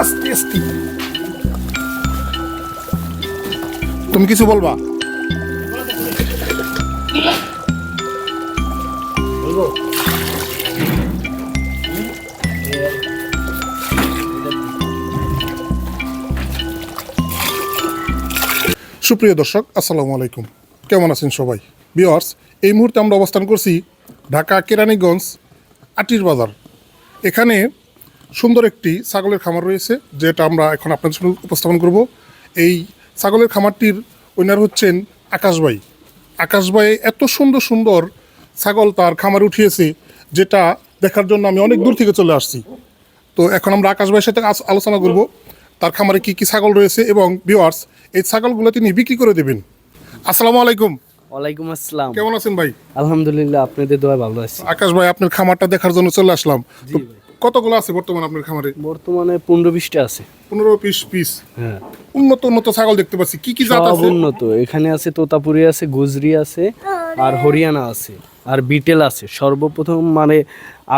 আস্তে আস্তে তুমি কিছু বলবা? সুপ্রিয় দর্শক আসসালামু আলাইকুম। কেমন আছেন সবাই? বিয়ার্স এই মুহূর্তে আমরা অবস্থান করছি ঢাকা কেরানীগঞ্জ আটির বাজার। এখানে সুন্দর একটি ছাগলের খামার রয়েছে যেটা আমরা এখন আপনাদের সামনে উপস্থাপন করব। এই ছাগলের খামারটির ওনার হচ্ছেন আকাশবাই আকাশবাই এত সুন্দর সুন্দর ছাগল তার খামারে উঠিয়েছে যেটা দেখার জন্য আমি অনেক দূর থেকে চলে আসছি। তো এখন আমরা আকাশ ভাইয়ের সাথে আলোচনা করব তার খামারে কি কি ছাগল রয়েছে এবং ভিউয়ার্স এই ছাগলগুলো তিনি বিক্রি করে দেবেন। আসসালামু আলাইকুম। ওয়ালাইকুম আসসালাম। কেমন আছেন ভাই? আলহামদুলিল্লাহ আপনাদের দোয়া ভালো আছি। আকাশ ভাই আপনার খামারটা দেখার জন্য চলে আসলাম। কতগুলো আছে বর্তমানে আপনার খামারে? বর্তমানে পনেরো বিশটা আছে। পনেরো পিস পিস। হ্যাঁ। উন্নত উন্নত ছাগল দেখতে পাচ্ছি। কি কি জাত আছে? উন্নত। এখানে আছে তোতাপুরি আছে গুজরি আছে আর হরিয়ানা আছে আর বিটেল আছে। সর্বপ্রথম মানে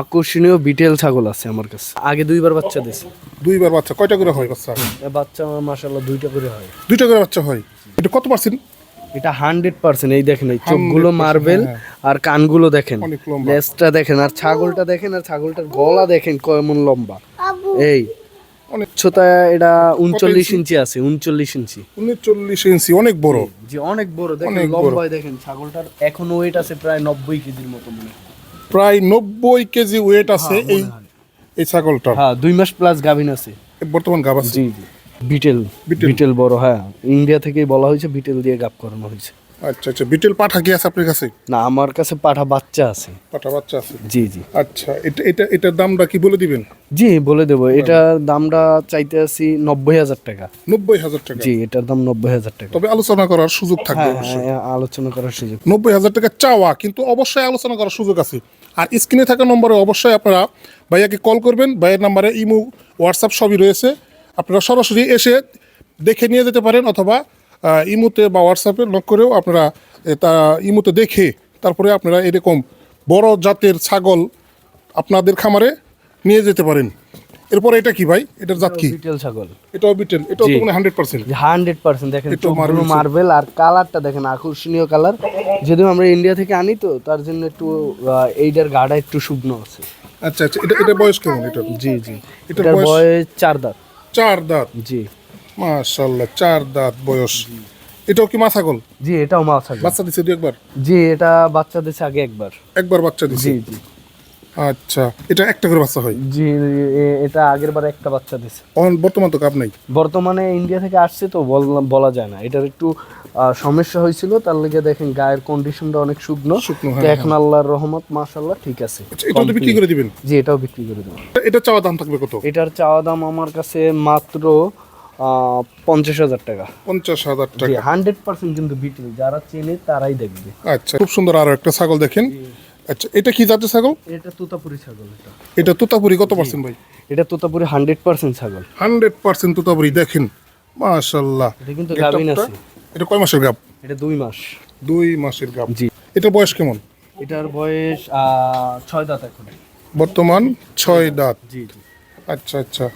আকর্ষণীয় বিটেল ছাগল আছে আমার কাছে। আগে দুইবার বাচ্চা দিয়েছে। দুইবার বাচ্চা। কয়টা করে হয় বাচ্চা? বাচ্চা মাসাল্লাহ দুইটা করে হয়। দুইটা করে বাচ্চা হয়। এটা কত পার্সেন্ট এটা হান্ড্রেড পার্সেন্ট এই দেখেন এই চোখগুলো 100% মার্বেল হ্যাঁ। আর কানগুলো দেখেন। লেজটা দেখেন আর ছাগলটা দেখেন আর ছাগলটার গলা দেখেন কেমন লম্বা। এই অনেক উচ্চতা এটা উনচল্লিশ ইঞ্চি আছে উনচল্লিশ ইঞ্চি। উনচল্লিশ ইঞ্চি অনেক বড়। জি অনেক বড় দেখেন লম্বায় দেখেন ছাগলটার এখন ওয়েট আছে প্রায় নব্বই কেজির মতো মনে প্রায় নব্বই কেজি ওয়েট আছে এই এই ছাগলটার। হ্যাঁ দুই মাস প্লাস গাভিন আছে। বর্তমান গাব আছে। জি জি। বিটেল বিটেল। বড় হ্যাঁ। ইন্ডিয়া থেকেই বলা হয়েছে বিটেল দিয়ে গাপ করানো হয়েছে। আচ্ছা আচ্ছা। বিটেল পাঠা কি আছে আপনার কাছে? না আমার কাছে পাঠা বাচ্চা আছে। পাঠা বাচ্চা আছে? জি জি। আচ্ছা এটা এটা এটার দামটা কি বলে দিবেন? জি বলে দেবো। এটার দামটা চাইতে আছি নব্বই হাজার টাকা। নব্বই হাজার টাকা? জি এটার দাম নব্বই হাজার টাকা। তবে আলোচনা করার সুযোগ থাকবে হ্যাঁ অবশ্যই। হ্যাঁ, আলোচনা করার সুযোগ। নব্বই হাজার টাকা চাওয়া কিন্তু অবশ্যই আলোচনা করার সুযোগ আছে। আর স্ক্রিনে থাকা নম্বরে অবশ্যই আপনারা ভাইয়াকে কল করবেন। ভাইয়ের নাম্বারে ইমো হোয়াটসঅ্যাপ সবই রয়েছে। আপনারা সরাসরি এসে দেখে নিয়ে যেতে পারেন অথবা ইমোতে বা হোয়াটসঅ্যাপে লক করেও আপনারা তা ইমোতে দেখে তারপরে আপনারা এরকম বড় জাতের ছাগল আপনাদের খামারে নিয়ে যেতে পারেন। এরপর এটা কি ভাই? এটার জাত কি? বিটেল ছাগল। এটাও বিটেল। এটাও তো মানে হান্ড্রেড পার্সেন্ট হান্ড্রেড পার্সেন্ট দেখেন একটু চোখগুলো marble মার্বেল আর কালারটা দেখেন আকর্ষণীয় কালার। যদিও আমরা ইন্ডিয়া থেকে আনি তো তার জন্য একটু এইটার গাটা একটু শুকনো আছে। আচ্ছা আচ্ছা। এটা এটা বয়স কেমন? এটা জি জি। এটার বয়স? বয়স চার দাঁত। চার দাঁত। জি। মাশাল্লাহ চার দাঁত বয়স। এটাও কি মাছাগল জি এটাও মাছ গোল বাচ্চা দিছে দুই একবার? জি এটা বাচ্চা দিছে আগে একবার। একবার বাচ্চা দিছে? জি জি। আচ্ছা এটা একটা করে বাচ্চা হয়? জি এটা আগের বার একটা বাচ্চা দিছে। বর্তমান তো কাপ নাই? বর্তমানে ইন্ডিয়া থেকে আসছে তো বলা যায় না। এটার একটু সমস্যা হয়েছিল তার লেগে দেখেন গায়ের কন্ডিশনটা অনেক শুকনো। তো হ্যাঁ, এখন আল্লাহর রহমত মাশাল্লাহ ঠিক আছে। আচ্ছা এটাও তো বিক্রি করে দিবেন? জি এটাও বিক্রি করে দেবো এটা চাওয়া দাম থাকবে কত? এটার চাওয়া দাম আমার কাছে মাত্র পঞ্চাশ হাজার টাকা। পঞ্চাশ হাজার টাকা। হান্ড্রেড পার্সেন্ট কিন্তু বিক্রি। যারা চেনে তারাই দেখবে। আচ্ছা খুব সুন্দর আরও একটা ছাগল দেখেন। আচ্ছা এটা কি জাতের ছাগল? এটা তোতাপুরি ছাগল এটা। এটা তোতাপুরি কত পার্সেন্ট ভাই? এটা তোতাপুরি হান্ড্রেড পার্সেন্ট ছাগল। হান্ড্রেড পার্সেন্ট তোতাপুরি দেখেন। মাশাল্লাহ এটা কিন্তু গাভিন আছে। এটা কয় মাসের গাব এটা দুই মাস। দুই মাসের গাব জি। এটা বয়স কেমন? এটার বয়স ছয় দাঁত এখন। বর্তমান ছয় দাঁত। জি জি। আচ্ছা আচ্ছা।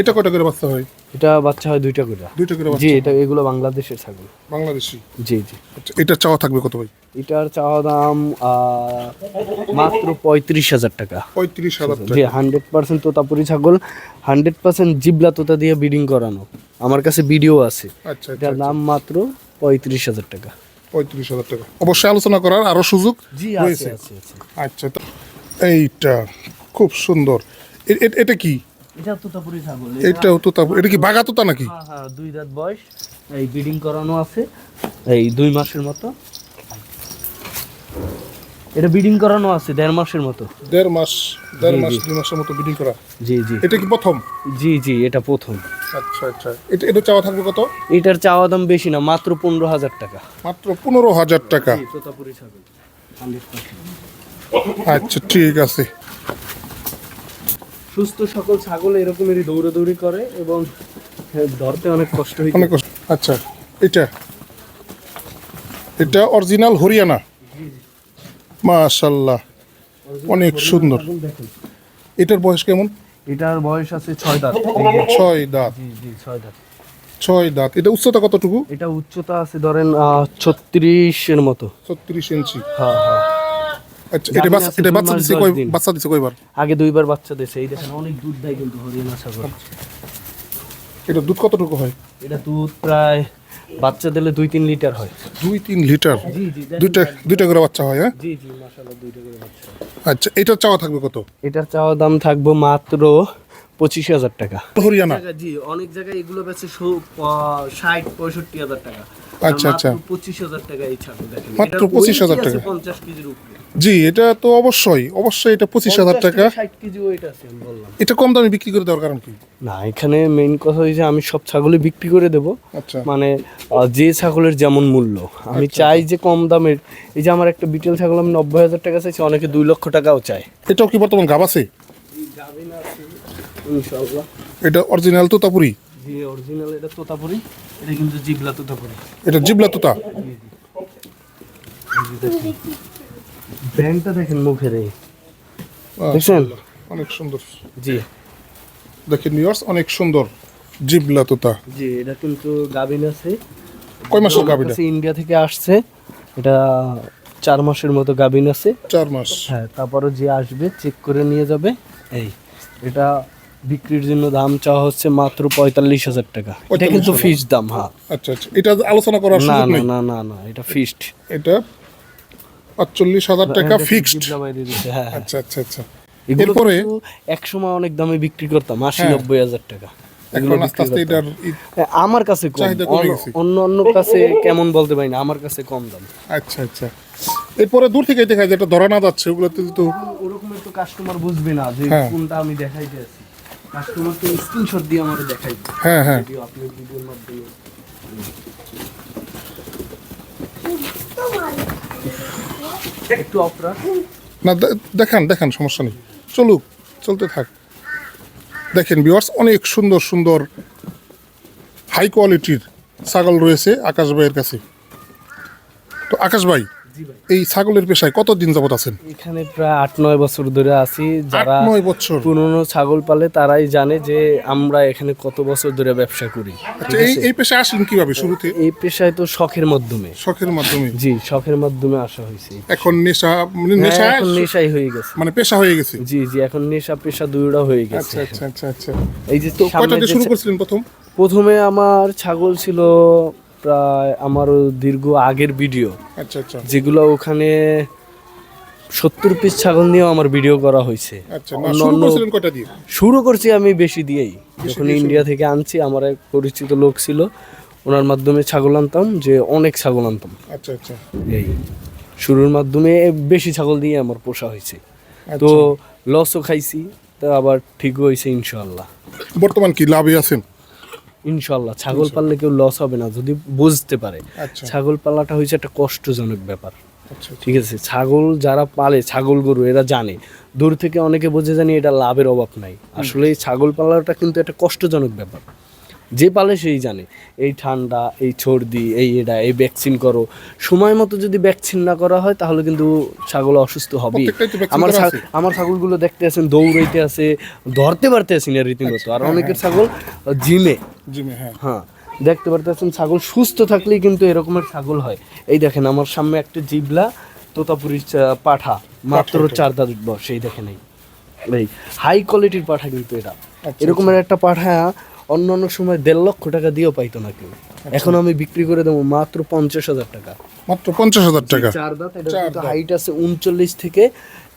এটা কয়টা করে বাচ্চা হয়? এটা বাচ্চা হয় দুইটা করে। দুইটা করে জি এটা এগুলো বাংলাদেশের ছাগল। বাংলাদেশি? জি জি। আচ্ছা এটা চাওয়া থাকবে কত ভাই? এটার চাওয়া দাম মাত্র পঁয়ত্রিশ হাজার টাকা। পঁয়ত্রিশ হাজার জি টাকা। হান্ড্রেড পার্সেন্ট তোতাপুরি ছাগল হান্ড্রেড পার্সেন্ট জিবলা তোতা দিয়ে ব্রিডিং করানো। আমার কাছে ভিডিও আছে। আচ্ছা আচ্ছা এটার দাম মাত্র পঁয়ত্রিশ হাজার টাকা। পঁয়ত্রিশ হাজার টাকা। অবশ্যই আলোচনা করার আরও সুযোগ জি আছে আচ্ছা এইটা খুব সুন্দর। এটা কি? এটা তোতাপুরি ছাগল। এটাও তো এটা কি বাঘা তোতা নাকি? হ্যাঁ হ্যাঁ দুই দাঁত বয়স। এই ব্রিডিং করানো আছে। এই দুই মাসের মতো। এটা ব্রিডিং করানো আছে দেড় মাসের মতো। দেড় মাস দেড় মাস দুই মাসের মতো বিডিং করা। জি জি। এটা কি প্রথম? জি জি এটা প্রথম। আচ্ছা আচ্ছা। এটা এটা চাওয়া থাকবে কত? এটার চাওয়া দাম বেশি না মাত্র পনেরো হাজার টাকা। মাত্র পনেরো হাজার টাকা। তোতাপুরি ছাগল। আচ্ছা ঠিক আছে। সুস্থ সকল ছাগল এরকমেরই দৌড়াদৌড়ি করে এবং ধরতে অনেক কষ্ট হয় অনেক কষ্ট। আচ্ছা এটা। এটা অরিজিনাল হরিয়ানা। মাশাল্লাহ অনেক সুন্দর। এটার বয়স কেমন? এটার বয়স আছে ছয় দাঁত। ছয় দাঁত। জি জি ছয় দাঁত। ছয় দাঁত। এটা উচ্চতা কতটুকু? এটা উচ্চতা আছে ধরেন ছত্রিশের মতো। ছত্রিশ ইঞ্চি। হ্যাঁ হ্যাঁ। এটা বাচ্চা এটা বাচ্চা দিছে কয় বাচ্চা দিছে কয়বার? আগে দুইবার বাচ্চা দিয়েছে এই দেখেন অনেক দুধ দেয় কিন্তু হরিয়ানা ছাগল এটা দুধ কতটুকু হয়? এটা দুধ প্রায় বাচ্চা দিলে দুই তিন লিটার হয়। দুই তিন লিটার? জি দুইটা দুইটা করে বাচ্চা হয় হ্যাঁ? জি জি মাশাআল্লাহ দুইটা করে বাচ্চা আচ্ছা এটার চাওয়া থাকবে কত? এটার চাওয়া দাম থাকব মাত্র পঁচিশ হাজার টাকা। হরিয়ানা? জি অনেক জায়গায় এগুলো বেচে ষাট পঁয়ষট্টি হাজার টাকা। আচ্ছা, আচ্ছা। পঁচিশ হাজার টাকা এই ছাগল দেখেন। মাত্র এটার 25,000 টাকা। পঞ্চাশ কেজির উপরে। জি এটা তো অবশ্যই অবশ্যই এটা পঁচিশ হাজার টাকা। ষাট কেজি ওয়েট আছে আমি বললাম। এটা কম দামে বিক্রি করে দেওয়ার কারণ কি? না এখানে মেইন কথা হয়েছে আমি সব ছাগলই বিক্রি করে দেব। আচ্ছা। মানে যে ছাগলের যেমন মূল্য। আমি চাই যে কম দামের এই যে আমার একটা বিটেল ছাগল আমি নব্বই হাজার টাকা চাইছি অনেকে দুই লক্ষ টাকাও চায়। এটাও কি বর্তমান গাব আছে? এটা অরিজিনাল তোতাপুরি? জি অরিজিনাল এটা তোতাপুরি এটা কিন্তু জিবলা তোতাপুরি। এটা জিবলা তোতা? ব্যাংকটা দেখেন দেখছেন? অনেক সুন্দর। জি। দেখেন ভিউয়ার্স অনেক সুন্দর জিবলা তোতা। জি এটা কিন্তু গাবিন আছে। কয় মাসের কাছে ইন্ডিয়া থেকে আসছে। এটা চার মাসের মতো গাবিন আছে। চার মাস। হ্যাঁ তারপরে যে আসবে চেক করে নিয়ে যাবে। এই এটা বিক্রির জন্য দাম চাওয়া হচ্ছে মাত্র পঁয়তাল্লিশ হাজার টাকা। এটা কিন্তু 45,000 ফিক্সড দাম হ্যাঁ। আচ্ছা আচ্ছা। এটা আলোচনা করার না না না না না এটা ফিক্সড এটা পাঁচচল্লিশ হাজার টাকা ফিক্সড হ্যাঁ হ্যাঁ। আচ্ছা আচ্ছা আচ্ছা। এরপরে এক সময় অনেক দামে বিক্রি করতাম আশি হ্যাঁ। নব্বই হাজার টাকা। হ্যাঁ, আমার কাছে অন্য- অন্য কাছে কেমন বলতে পারি না আমার কাছে কম দাম। আচ্ছা আচ্ছা। এরপরে দূর থেকে দেখা যায় যেটা ধরা না যাচ্ছে ওগুলোতে তো ওরকমের তো কাস্টমার বুঝবে না যে। কোনটা আমি দেখাইতে আছি। কাস্টমার তো স্ক্রিনশট দিয়ে আমার দেখাই। হ্যাঁ হ্যাঁ। ভিডিও আপনি ভিডিওর মাধ্যমে। একটু না দেখান দেখান সমস্যা নেই। চলুক চলতে থাক। দেখেন বিওয়ার্স অনেক সুন্দর সুন্দর হাই কোয়ালিটির ছাগল রয়েছে আকাশ ভাইয়ের কাছে। তো আকাশ ভাই এই ছাগলের পেশায় কতদিন যাবত আছেন? এখানে প্রায় আট নয় বছর ধরে আছি। যারা নয় বছর? পুরনো ছাগল পালে তারাই জানে যে আমরা এখানে কত বছর ধরে ব্যবসা করি। আচ্ছা এই এই পেশায় আসেন কীভাবে শুরুতে? এই পেশায় তো শখের মাধ্যমে। শখের মাধ্যমে? জি শখের মাধ্যমে আসা হয়েছে। এখন নেশা মানে হ্যাঁ, নেশা এখন নেশাই হয়ে গেছে। মানে পেশা হয়ে গেছে? জি জি এখন নেশা পেশা দুইটা হয়ে গেছে আচ্ছা আচ্ছা আচ্ছা আচ্ছা। এই যে তো কয়টা দিয়ে শুরু করেছিলেন প্রথম? প্রথমে আমার ছাগল ছিল প্রায় আমার দীর্ঘ আগের ভিডিও। আচ্ছা আচ্ছা। যেগুলো ওখানে সত্তর পিস ছাগল নিয়েও আমার ভিডিও করা হয়েছে। আচ্ছা শুরু করছি আমি বেশি দিয়েই। যখন ইন্ডিয়া থেকে আনছি আমার এক পরিচিত লোক ছিল ওনার মাধ্যমে ছাগল আনতাম যে অনেক ছাগল আনতাম। আচ্ছা আচ্ছা। এই শুরুর মাধ্যমে বেশি ছাগল দিয়ে আমার পোষা হয়েছে। তো আচ্ছা। লসও খাইছি তা আবার ঠিক হয়েছে ইনশাল্লাহ বর্তমান কি লাভে আছেন? ইনশাল্লাহ ছাগল পাললে কেউ লস হবে না যদি বুঝতে পারে। আচ্ছা। ছাগল পালাটা হয়েছে একটা কষ্টজনক ব্যাপার। আচ্ছা ঠিক আছে ছাগল যারা পালে ছাগল গরু এরা জানে। দূর থেকে অনেকে বোঝে জানি এটা লাভের অভাব নাই। আসলে ছাগল পালাটা কিন্তু একটা কষ্টজনক ব্যাপার। যে পালে সেই জানে। এই ঠান্ডা এই সর্দি এই এটা এই ভ্যাকসিন করো। সময় মতো যদি ভ্যাকসিন না করা হয় তাহলে কিন্তু ছাগল অসুস্থ vaccine আমার? আমার ছাগলগুলো দেখতে আছেন দৌড়াইতে আছে ধরতে পারতে আছি না রীতিমতো। আর অনেকের ছাগল জিমে। জিমে হ্যাঁ। হ্যাঁ দেখতে পারতেছেন ছাগল সুস্থ থাকলেই কিন্তু এরকমের ছাগল হয়। এই দেখেন আমার সামনে একটা জিবলা তোতাপুরি পাঠা মাত্র চার দাঁত বসে এই দেখেন এই। হাই কোয়ালিটির পাঠা কিন্তু এটা। আচ্ছা, এরকমের একটা পাঠা অন্য অন্য সময় দেড় লক্ষ টাকা দিয়েও পাইতো না কেউ। আচ্ছা। এখন আমি বিক্রি করে দেবো মাত্র পঞ্চাশ হাজার টাকা। মাত্র পঞ্চাশ হাজার টাকা। চার দাঁত এটা। হাইট আছে উনচল্লিশ থেকে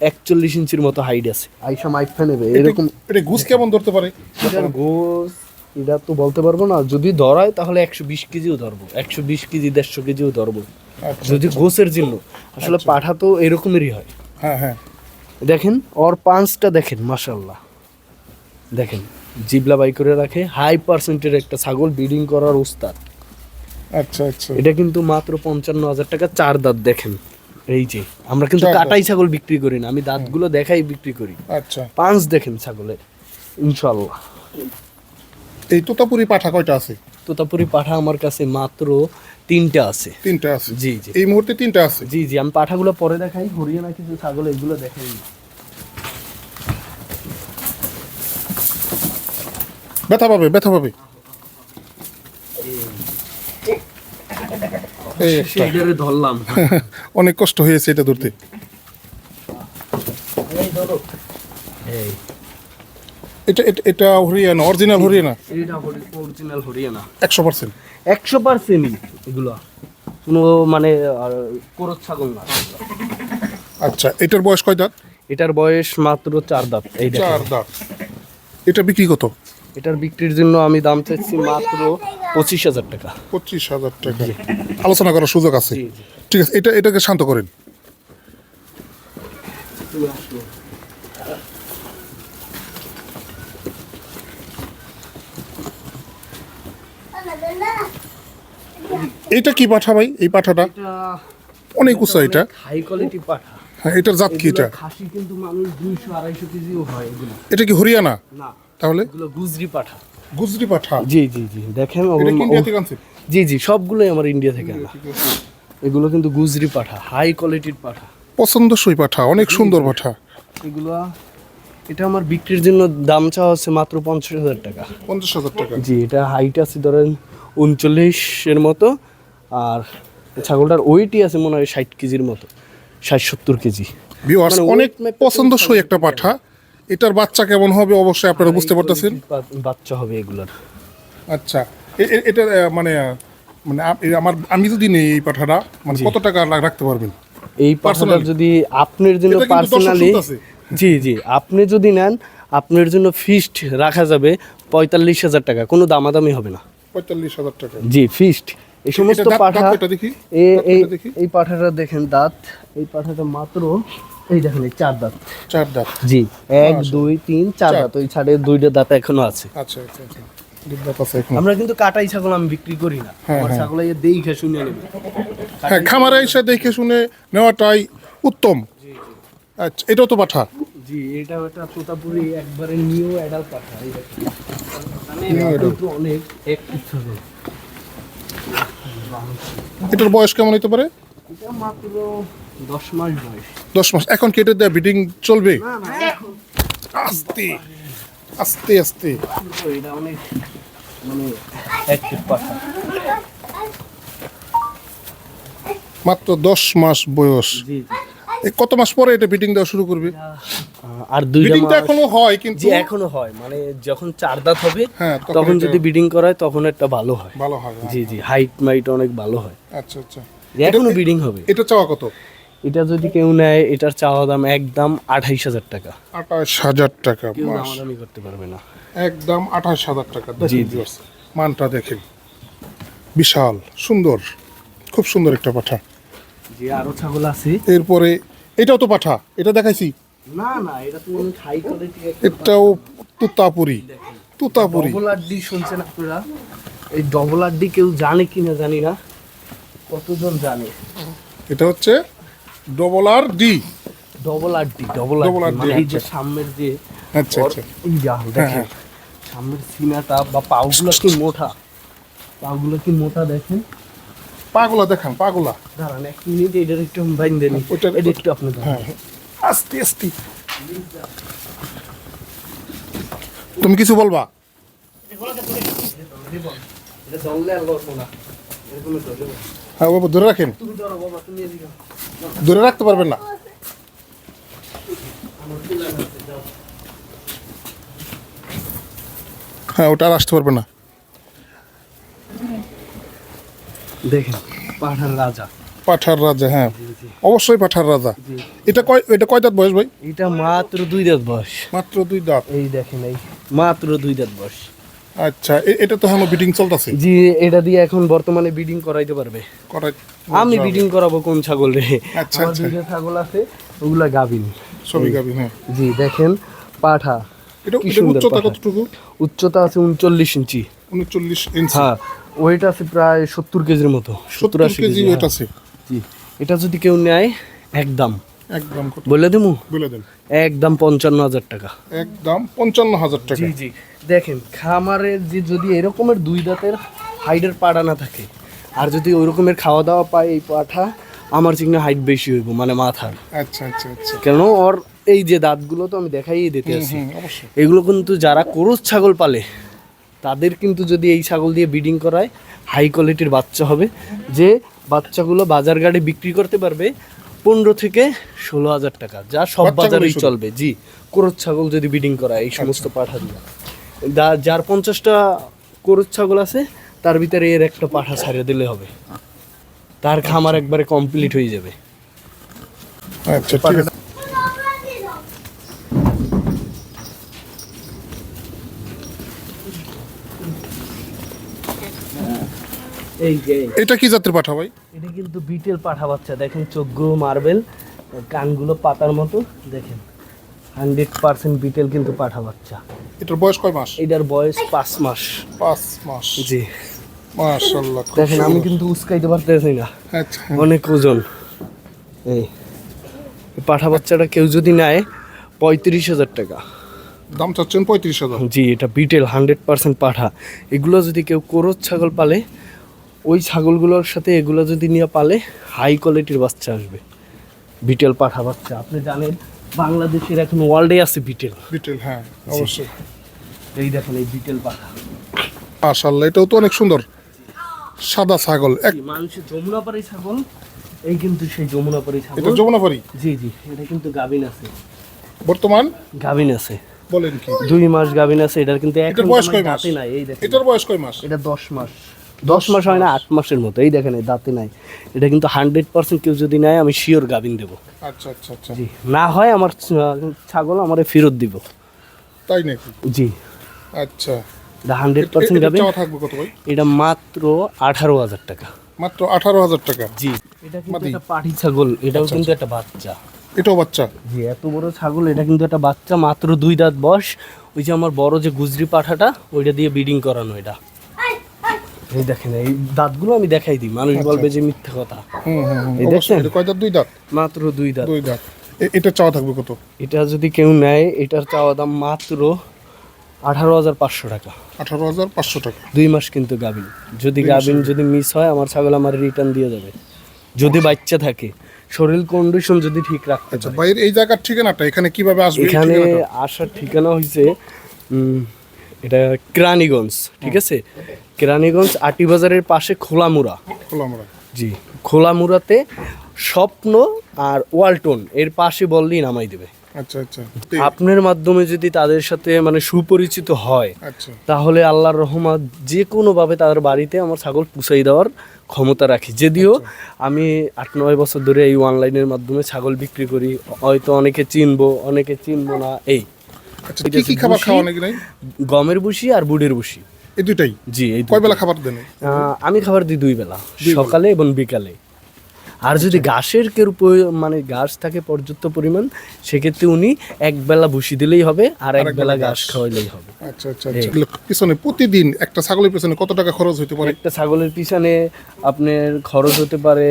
একচল্লিশ ইঞ্চির মতো হাইট আছে। আইসা মাইফা নেবে এরকম এটা ঘুষ কেমন ধরতে পারে? এটার গোস এটা তো বলতে পারব না। যদি ধরায় তাহলে একশো বিশ কেজিও ধরবো। একশো বিশ কেজি দেড়শো কেজিও ধরবো। আচ্ছা যদি গোসের জন্য। আসলে পাঠা তো এরকমেরই হয়। হ্যাঁ হ্যাঁ। দেখেন ওর পাঁচটা দেখেন মাসাল্লাহ দেখেন। জিবলা বাই করে রাখে। হাই পার্সেন্টের একটা ছাগল ব্রিডিং করার উস্তাদ আচ্ছা আচ্ছা। এটা কিন্তু মাত্র পঞ্চান্ন হাজার টাকা চার দাঁত দেখেন। এই যে আমরা কিন্তু কাটাই ছাগল বিক্রি করি না। আমি দাঁতগুলো দেখাই বিক্রি করি। আচ্ছা। পাঁচ দেখেন ছাগলের ইনশাল্লাহ এই তোতাপুরি পাঠা কয়টা আছে? তোতাপুরি পাঠা আমার কাছে মাত্র তিনটা আছে। তিনটা আছে। জি জি। এই মুহূর্তে তিনটা আছে? জি জি আমি পাঠাগুলো পরে দেখাই হরিয়ানা কিছু ছাগল এগুলো দেখাই ব্যথা পাবে ব্যথা পাবে। ধরলাম। অনেক কষ্ট হয়েছে এটা ধরতে। এটা এটা- এটা হরিয়ানা অরিজিনাল হরিয়ানা। অরিজিনাল হরিয়ানা। একশো পার্সেন্ট। একশো পার্সেন্টই এগুলো। কোনো মানে কোরত ছাগল না। আচ্ছা এটার বয়স কয় দাঁত? এটার বয়স মাত্র চার দাঁত এই দেখেন। চার দাঁত। এটা বিক্রি কত? এটার বিক্রির জন্য আমি দাম চাইছি মাত্র পঁচিশ হাজার টাকা। পঁচিশ হাজার টাকা। আলোচনা করার সুযোগ আছে। ঠিক আছে এটা এটাকে শান্ত করেন। এটা কি পাঠা ভাই এই পাঠাটা? অনেক উঁচা এটা। হাই কোয়ালিটি পাঠা। হ্যাঁ এটার জাত কি এটা? খাসি কিন্তু মানুষ দুইশো আড়াইশো কেজিও হয় এটা কি হরিয়ানা? না। তাহলে? এগুলো গুজরি পাঠা। গুজরি পাঠা? জি জি জি। দেখেন জি জি সবগুলোই আমার ইন্ডিয়া থেকে আনা। এগুলো কিন্তু গুজরি পাঠা হাই কোয়ালিটির পাঠা। পছন্দসই পাঠা অনেক সুন্দর পাঠা। এগুলো এটা আমার বিক্রির জন্য দাম চাওয়া হচ্ছে মাত্র পঞ্চাশ হাজার টাকা। পঞ্চাশ হাজার টাকা। জি এটা হাইট আছে ধরেন উনচল্লিশের মতো আর ছাগলটার ওয়েটই আছে মনে হয় ষাট কেজির মতো ষাট সত্তর কেজি। মানে অনেক map পছন্দসই একটা পাঠা। এটার বাচ্চা কেমন হবে অবশ্যই আপনারা বুঝতে পারতেছেন? বাচ্চা হবে এগুলোর। আচ্ছা এটা মানে মানে আমার আমি যদি নেই এই পাঠাটা মানে কত টাকা রাখতে পারবেন? এই পাঠাটা যদি আপনার জন্য পার্সোনালি জি জি আপনি যদি নেন আপনার জন্য ফিস্ট রাখা যাবে পঁয়তাল্লিশ হাজার টাকা কোনো দামাদামি হবে না। পঁয়তাল্লিশ হাজার টাকা। জি ফিস্ট এই সমস্ত পাঠা? এই পাঠাটা দেখেন দাঁত। এই পাঠাটা মাত্র এই দেখেন এই চার দাঁত। চার দাঁত। জি এক দুই তিন চার। দাঁত। ওই ছাড়ে দুইটা দাঁত এখনও আছে। আচ্ছা আচ্ছা আচ্ছা। আমরা কিন্তু কাটাই ছাগল আমি বিক্রি করি না। হ্যাঁ, আমার হ্যাঁ। ছাগল এই দেখে শুনে নেবে। হ্যাঁ খামারে এসে দেখে শুনে নেওয়াটাই উত্তম। আচ্ছা এটাও তো পাঠা। জি এটা একটা তোতাপুরি একবারে নিউ অ্যাডাল পাঠা। এই মানে অনেক একটু ছাগল। এটার বয়স কেমন হতে পারে? এটা মাত্র দশ মাস বয়স। দশ মাস। এখন কেটে দেওয়া বিডিং চলবে? এখন। আস্তে আস্তে আস্তে। এটা অনেক মানে অ্যাক্টিভ পাঠা মাত্র দশ মাস বয়স। কত মাস পরে এটা বিডিং দেওয়া শুরু করবে? আর দুইটা বিডিং তো মাস। এখনও হয় কিন্তু জি এখনও হয়। মানে যখন চার দাঁত হবে হ্যাঁ, তখন যদি বিডিং করায় তখন একটা ভালো হয়। ভালো হয় হ্যাঁ। জি জি হাইট মাইট অনেক ভালো হয়। আচ্ছা আচ্ছা। এখনও বিডিং হবে। এটা চাওয়া কত? এটা যদি কেউ নেয় এটার চাওয়া দাম একদম আঠাইশ হাজার টাকা। আঠাশ হাজার টাকা কেউ দামাদামি করতে পারবে না। একদম আঠাশ হাজার টাকা। জি, মানটা দেখেন। বিশাল সুন্দর খুব সুন্দর একটা পাঠা। যে আরও ছাগল আছে। এরপরে এটাও তো পাঠা এটা দেখাইছি। না না এটা তো অনেক হাই কোয়ালিটি এটাও তুতাপুরি তুতাপুরি। ডবল আড্ডি শুনছেন আপনারা? এই ডবল আড্ডি কেউ জানে কিনা জানি না। কতজন জানে? এটা হচ্ছে ডবল আর ডি ডবল আড্ডি ডবল Double আড্ডি RD, মানে এই যে। সামনের যে আচ্ছা আচ্ছা। দেখেন হ্যাঁ। সামনের সিনাটা বা পাগুলো কি মোটা? পাগুলো কি মোটা দেখেন? পাগলা দেখান পাগলা। দাঁড়ান এক মিনিট এটার একটু বাইন দেন এটা একটু আপনি ধরেন। হ্যাঁ। আস্তে আস্তে। তুমি কিছু বলবা? এটা জঙ্গলে আর লড়বো না। এরকম। হ্যাঁ বাবা ধরে রাখেন। ধরো রাখতে পারবেন না। হ্যাঁ ওটা আর আসতে পারবে না। দেখেন পাহাড়ের রাজা। পাঠার রাজা হ্যাঁ। অবশ্যই পাঠার রাজা। এটা কয় এটা কয় দাঁত বয়স ভাই? এটা মাত্র দুই দাঁত বয়স। মাত্র দুই দাঁত। এই দেখেন এই মাত্র দুই দাঁত বয়স। আচ্ছা এটা তো হ্যাঁ বিডিং চলতেছে? জি এটা দিয়ে এখন বর্তমানে বিডিং করাইতে পারবে। আমি বিডিং করাবো কোন ছাগল রে? আচ্ছা, আমার আচ্ছা। দুইটা ছাগল আছে ওগুলা গাভিন সবই গাবি হ্যাঁ। জি দেখেন পাঠা। এটা উচ্চতা কতটুকু? উচ্চতা আছে উনচল্লিশ ইঞ্চি। উনচল্লিশ ইঞ্চি। হ্যাঁ ওয়েট আছে প্রায় সত্তর কেজির মতো সত্তর আশি কেজি কেজি ওয়েট হ্যাঁ। আছে। জি এটা যদি কেউ নেয় একদম। একদম বলে দেবো বলে দেন। একদম পঞ্চান্ন হাজার টাকা। একদম পঞ্চান্ন হাজার টাকা। জি জি। দেখেন খামারের যে যদি এরকমের দুই দাঁতের হাইটের পাড়া না থাকে আর যদি ওই রকমের খাওয়া দাওয়া পায় এই পাঠা আমার চিকনা হাইট বেশি হইব মানে মাথার। আচ্ছা আচ্ছা আচ্ছা। কেন? ওর এই যে দাঁতগুলো তো আমি দেখাই দিতে আছি হুম এগুলো কিন্তু যারা করস ছাগল পালে তাদের কিন্তু যদি এই ছাগল দিয়ে ব্রিডিং করায় হাই কোয়ালিটির বাচ্চা হবে যে বাচ্চাগুলো বাজার গাড়ি বিক্রি করতে পারবে পনেরো থেকে ষোলো হাজার টাকা যা সব বাজারেই চলবে। জি কোরচ ছাগল যদি বিডিং করা এই সমস্ত পাঠা দিয়ে দা- যার পঞ্চাশটা কোরচ ছাগল আছে তার ভিতরে এর একটা পাঠা ছাড়িয়ে দিলে হবে। তার খামার একবারে কমপ্লিট হয়ে যাবে। আচ্ছা ঠিক আছে এই যে এটা কি জাতের পাঠা ভাই? এটা কিন্তু বিটেল পাঠা বাচ্চা দেখেন চোখগুলো মার্বেল কানগুলো পাতার মতো দেখেন। হান্ড্রেড পার্সেন্ট বিটেল কিন্তু পাঠা বাচ্চা। এটার বয়স কয় মাস? এটার বয়স পাঁচ মাস। পাঁচ মাস। জি। মাশাআল্লাহ দেখেন আমি কিন্তু উস্কাইতে পারতেছি না। আচ্ছা। অনেক ওজন। এই পাঠা বাচ্চাটা কেউ যদি নেয় পঁয়ত্রিশ হাজার টাকা। দাম চাচ্ছেন পঁয়ত্রিশ হাজার। জি এটা বিটেল হান্ড্রেড পার্সেন্ট পাঠা। এগুলো যদি কেউ করত ছাগল পালে ওই ছাগলগুলোর সাথে এগুলো যদি নিয়ে পালে হাই কোয়ালিটির বাচ্চা আসবে। বিটেল পাঠা বাচ্চা। আপনি জানেন বাংলাদেশের এখন ওয়ার্ল্ডে আছে বিটেল। বিটেল হ্যাঁ অবশ্যই। এই দেখেন এই বিটেল পাঠা। মাশাআল্লাহ এটাও তো অনেক সুন্দর। সাদা ছাগল এক মানুষের যমুনাপাড়ি ছাগল। এই কিন্তু সেই যমুনাপাড়ি এটা ছাগল যমুনাপাড়ি? জি জি এটা কিন্তু গাভিন আছে। বর্তমান? গাভিন আছে। বলেন কি? দুই মাস গাভিন আছে এটার কিন্তু এটার বয়স কয় মাস? এই দেখেন। এটার বয়স কয় মাস? এটা দশ মাস। দশ মাস হয় না আট মাসের মতো। এই দেখেন দাঁতে নাই। এটা কিন্তু হান্ড্রেড পার্সেন্ট কেউ যদি নেয় আমি শিওর গাভিন দেবো। আচ্ছা আচ্ছা আচ্ছা। জি। না হয় আমার ছাগল আমার ফেরত দিব। তাই নাকি? জি। আচ্ছা। এটা হান্ড্রেড পার্সেন্ট এটা গাভিন থাকবে কত ভাই? এটা মাত্র আঠারো হাজার টাকা। মাত্র আঠারো হাজার টাকা? জি। এটা কিন্তু। একটা পাটি ছাগল এটাও কিন্তু একটা বাচ্চা। এটাও বাচ্চা? জি এত বড় ছাগল এটা কিন্তু একটা বাচ্চা মাত্র দুই দাঁত বয়স। ওই যে আমার বড় যে গুজরি পাঠাটা ওইটা দিয়ে ব্রিডিং করানো এটা। এই দেখেন এই দাঁতগুলো আমি দেখাই দিই। মানুষ বলবে যে মিথ্যা কথা। এই। দেখছেন? কয় দাঁত দুই দাঁত? মাত্র দুই দাঁত। দুই দাঁত। এটা চাওয়া থাকবে কত? এটা যদি কেউ নেয় এটার চাওয়া দাম মাত্র আঠারো হাজার পাঁচশো টাকা। আঠারো হাজার পাঁচশো টাকা। দুই মাস কিন্তু গাভিন। যদি গাভিন যদি মিস হয় আমার ছাগল আমার রিটার্ন দিয়ে যাবে। যদি বাচ্চা থাকে শরীর কন্ডিশন যদি ঠিক রাখতে আচ্ছা পারে। ভাইয়ের এই জায়গার ঠিকানাটা এখানে কীভাবে আসবে এখানে আসার ঠিকানা হয়েছে এটা কেরানীগঞ্জ ঠিক আছে? কেরানীগঞ্জ আটি বাজারের পাশে খোলামুড়া। খোলামরা জি খোলামুড়াতে স্বপ্ন আর ওয়ালটন এর পাশে বললেই নামাই দেবে। আচ্ছা আচ্ছা। আপনার মাধ্যমে যদি তাদের সাথে মানে সুপরিচিত হয় আচ্ছা। তাহলে আল্লাহর রহমত যে কোনোভাবে তাদের বাড়িতে আমার ছাগল পুষাই দেওয়ার ক্ষমতা রাখি। যদিও আমি আট নয় বছর ধরে এই অনলাইনের মাধ্যমে ছাগল বিক্রি করি হয়তো অনেকে চিনবো অনেকে চিনবো না এই। আচ্ছা কি কি খাবার খাওয়া নাকি নাই? গমের বুসি আর বুড়ের বুসি এই দুইটাই? জি এই কয় বেলা খাবার দেন? আমি খাবার দিই দুই বেলা সকালে এবং বিকালে। আর যদি ঘাসের কেউ মানে ঘাস থাকে পর্যাপ্ত পরিমাণ সেক্ষেত্রে উনি এক বেলা ভুসি দিলেই হবে আর এক বেলা ঘাস খাওয়াইলেই হবে। আচ্ছা আচ্ছা আচ্ছা। পিছনে প্রতিদিন একটা ছাগলের পিছনে কত টাকা খরচ হতে পারে? একটা ছাগলের পিছনে আপনার খরচ হতে পারে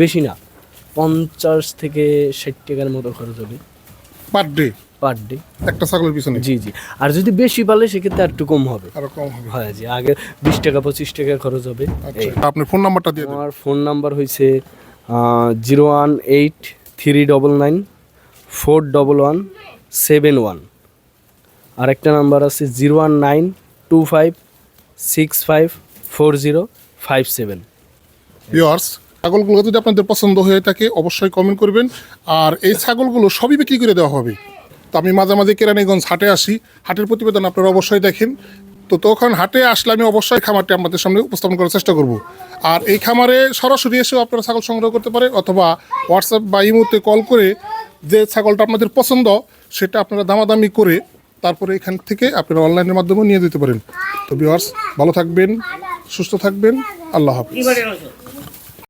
বেশি না পঞ্চাশ থেকে ষাট টাকার মতো খরচ হবে। Per day? পার ডে একটা ছাগলের পিছনে? জি জি। আর যদি বেশি পালে সেক্ষেত্রে আর একটু কম হবে। আরও কম হবে। হয় জি। আগে বিশ টাকা পঁচিশ টাকা খরচ হবে। আচ্ছা আপনার ফোন নাম্বারটা দিয়ে আমার ফোন নাম্বার হয়েছে zero one eight three double nine four double one seven one. আরেকটা নাম্বার আছে zero one nine two five six five four zero five seven. Viewers ছাগলগুলো যদি আপনাদের পছন্দ হয়ে থাকে অবশ্যই কমেন্ট করবেন। আর এই ছাগলগুলো সবই বিক্রি করে দেওয়া হবে। তো আমি মাঝে মাঝে কেরানীগঞ্জ হাটে আসি। হাটের প্রতিবেদন আপনারা অবশ্যই দেখেন। তো তখন হাটে আসলে আমি অবশ্যই খামারটি আপনাদের সামনে উপস্থাপন করার চেষ্টা করব। আর এই খামারে সরাসরি এসেও আপনারা ছাগল সংগ্রহ করতে পারে অথবা হোয়াটসঅ্যাপ বা ইমোতে কল করে যে ছাগলটা আপনাদের পছন্দ, সেটা আপনারা দামাদামি করে তারপরে এখান থেকে আপনারা অনলাইনের মাধ্যমে নিয়ে যেতে পারেন। তো ভিউয়ার্স ভালো থাকবেন, সুস্থ থাকবেন, আল্লাহ হাফিজ।